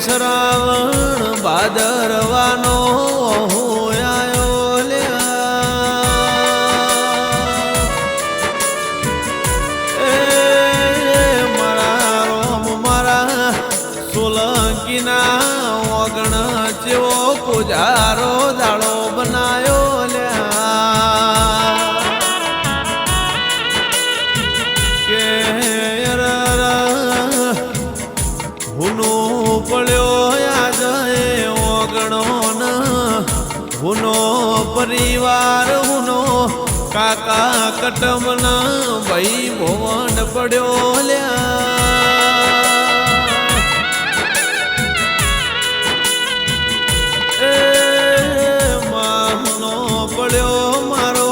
શ્રાવણ ભાદરવાનો સોલંકીના ઓગણ જેવો પૂજારો કાકા કટમના ભાઈ ભુવન પડ્યો લ્યા. પડ્યો મારો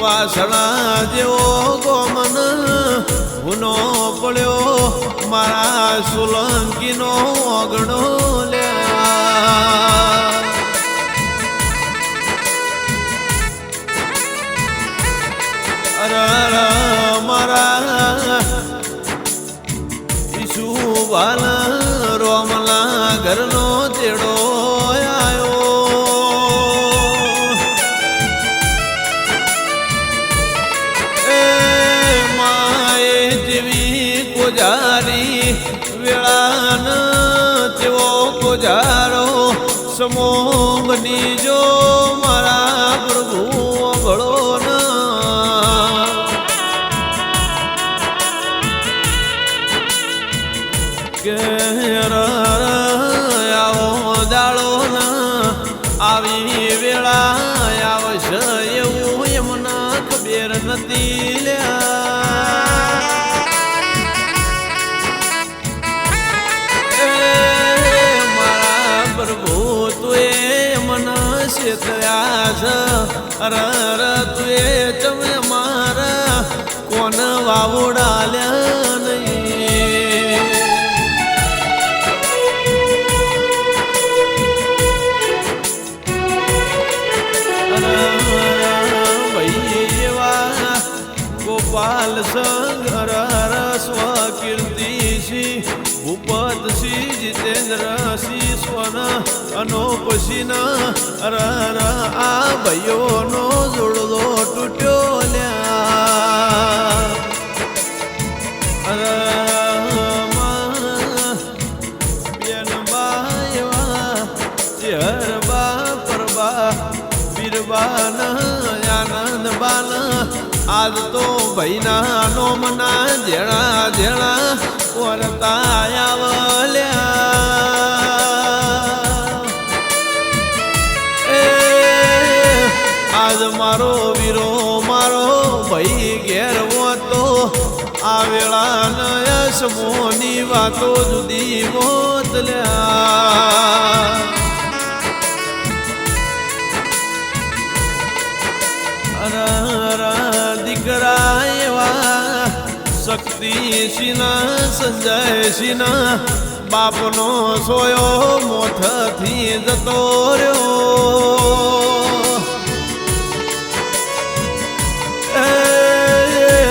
વાસણા જેવો ગોમન. હુનો પડ્યો મારા સુલંકીનો ઓગણો. બાલ રોમલા ઘરનો તેડો કોજારી વેળાન તેવો કોજારો સમો બની જો મારા પ્રભુ ભળો ખબર નથી મારા પ્રભુ તુએ મન શેતયા છે અરર તુએ તમે મારા કોણ વાવડાલ્યા ગોપાલ સંગ હર કીર્તિશી શ્રી ભૂપત શ્રી જીતેન્દ્ર શ્રી સ્વન અનોપ સિંહ હર આ ભાઈઓનો જોડલો તૂટ્યો લ્યા. હર હરબા પરબા, બીરબાન આજ તો ભાઈના નોમના જેણા જેણા વરતા આવલ્યા આજ મારો વીરો, મારો ભાઈ ઘેર તો આ વેળા નયસ મોની વાતો જુદી મોતલ્યા શક્તિ સિના સંજય સિના બાપનો સોયો મોથથી જતો રહ્યો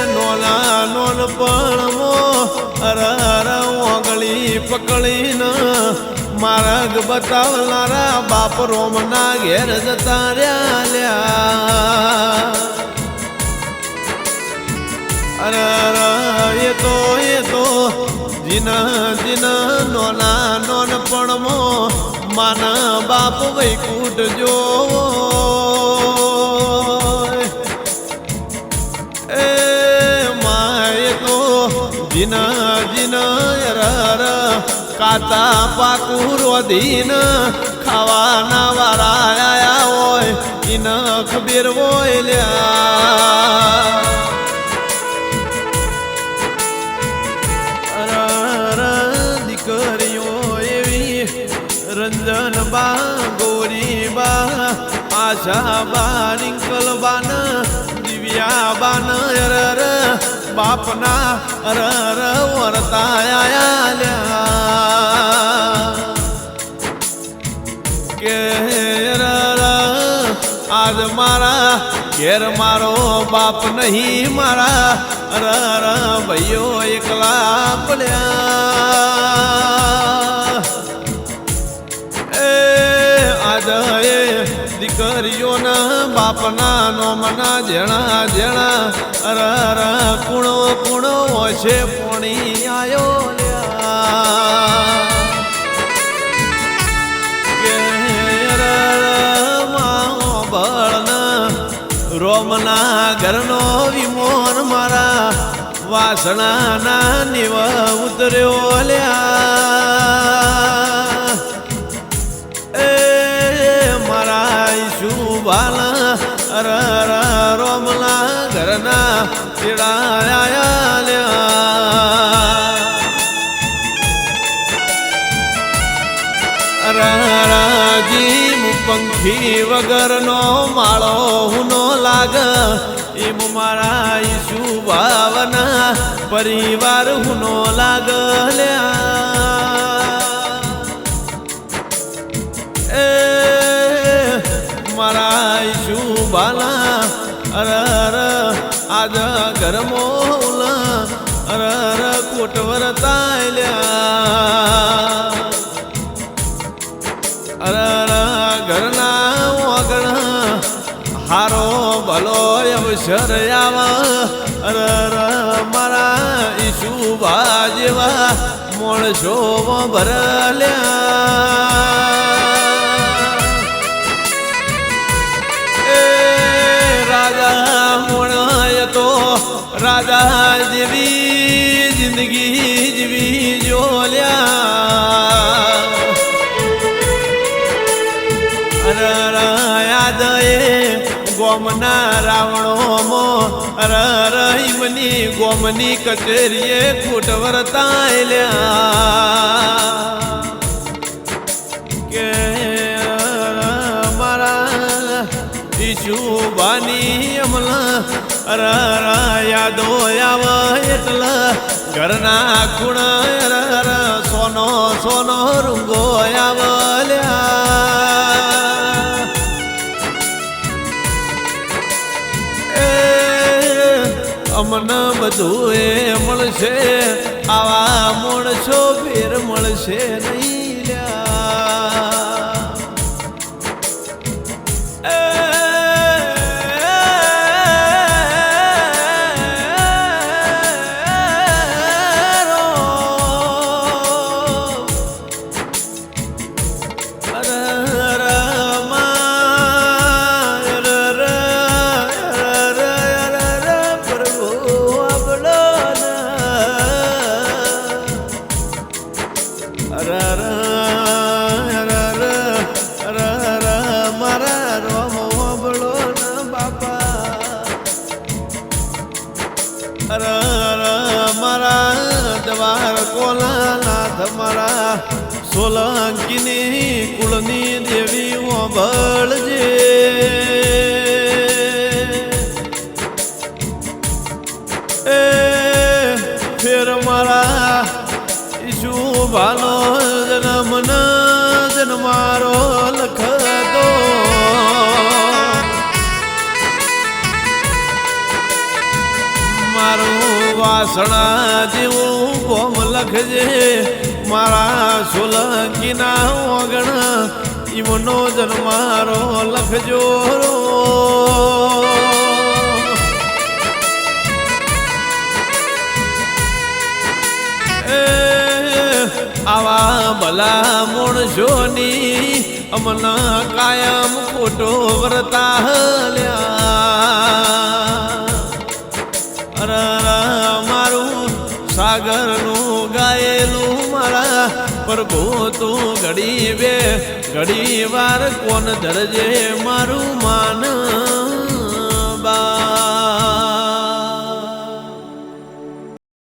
નોના નોન પણમો અરર ઓગળી પકડીને માર્ગ બતાવનારા બાપ રોમના ઘેર જતા રહ્યા અરે એ તો એ તો જીના જીના નોના નોન પણમો માના બાપ વૈકુટ જો એ માય તો જીના જીના રર કાતા પાકું રોધીન ખાવાના વારા આયા હોય. ઇન ખબીર હોય લ્યા આશા બા રિંકલ બાન દિવ્યા બાન અરર બાપના અરર વરતા આયા લ્યા કે અરર આજ મારા ઘેર મારો બાપ નહીં, મારા અર અર, ભાઈઓ એકલા પડ્યા. આજ એ દીકરીઓના બાપના નોમના જેણા જેણા, અર અર, કુણો કુણો છે પોણી આયો રોમના ઘરનો વિમોન મારા વાસણાના નિવ ઉતર્યો લ્યા. પંખી વગરનો માળો હુનો લાગ એમ મારા ઈશુ ભાવના પરિવાર હુનો લાગ એ આજ ઘરમો અર અર કોટવર તાલ્યા અરર ઘરના વગણ હારો ભલો અવસર આવ અરર મારા ઈશુ જેવા મોણસો ભરલ્યા રાજા જેવી જિંદગી જીવી જોલ્યા. યાદ એ ગોમના રાવણોમો અરર ઈમની ગોમની કચેરીએ ખૂટ વર્તાયલ્યા કે મારા ઈશુ બાની અમલા યાદો આવ એટલા ઘરના ખૂણ સોનો સોનો રૂંગો આવલ્યા અમને બધું એ મળશે, આવા મળશો ફેર મળશે નહીં. મારા સોલંકીની કુળની દેવી ઓબળજે એ ફેર મારા ઈશુ ભાનો જન્મ ન જન્મારો લખ દો મારું વાસણા જેવું ગોમ લખજે. મારા સોલંકીના ઓગણ ઈમનો જન્મારો લખજો આવા ભલા મોણસોની અમના કાયમ ખોટો વર્તા હલ્યા પ્રભુ તું ઘડી વે ઘડી વાર કોણ ધરજે મારું માન?